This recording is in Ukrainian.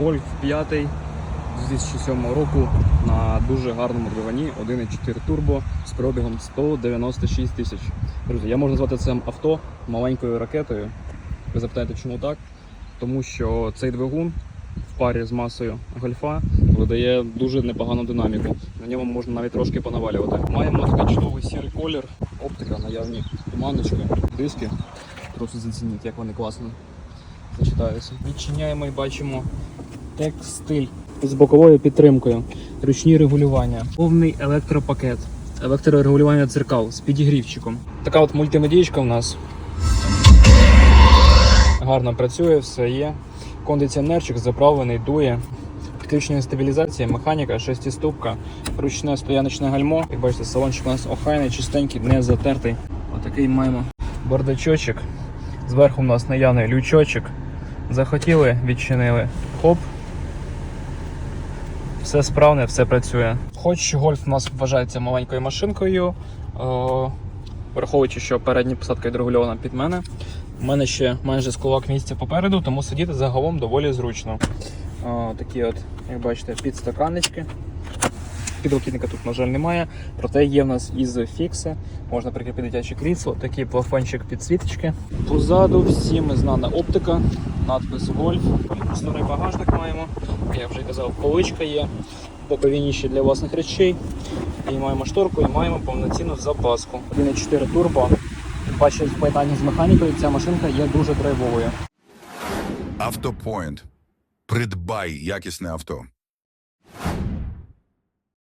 Golf 5 2007 року на дуже гарному двигуні 1.4 турбо з пробігом 196 тисяч. Друзі, я можу назвати це авто маленькою ракетою. Ви запитаєте, чому так? Тому що цей двигун в парі з масою гольфа видає дуже непогану динаміку. На ньому можна навіть трошки понавалювати. Маємо такий чудовий сірий колір, оптика, наявні туманочки, диски. Просто зацініть, як вони класно зачитаються. Відчиняємо і бачимо текстиль з боковою підтримкою, ручні регулювання, повний електропакет, електрорегулювання дзеркал з підігрівчиком. Така от мультимедійка у нас. Гарно працює, все є. Кондиціонерчик заправлений, дує. Підключення стабілізація, механіка, шестиступка, ручне стояночне гальмо. Як бачите, салончик у нас охайний, чистенький, не затертий. Отакий маємо бардачочок. Зверху у нас наявний лючочок. Захотіли, відчинили. Хоп. Все справне, все працює. Хоч гольф у нас вважається маленькою машинкою, о, враховуючи, що передня посадка відрегульована під мене. У мене ще майже з кулак місця попереду, тому сидіти загалом доволі зручно. О, такі от, як бачите, підстаканнички. Підлокітника тут, на жаль, немає, проте є в нас із фікси. Можна прикріпити дитяче крісло, такий плафончик підсвіточки. Позаду всім знана оптика, надпис Гольф. Старий багажник маємо. Я вже казав, поличка є, бокові ніші для власних речей. І маємо шторку, і маємо повноцінну запаску. 1.4 турбо. Бачите, в поєднанні з механікою ця машинка є дуже драйвовою. Автопоінт. Придбай якісне авто.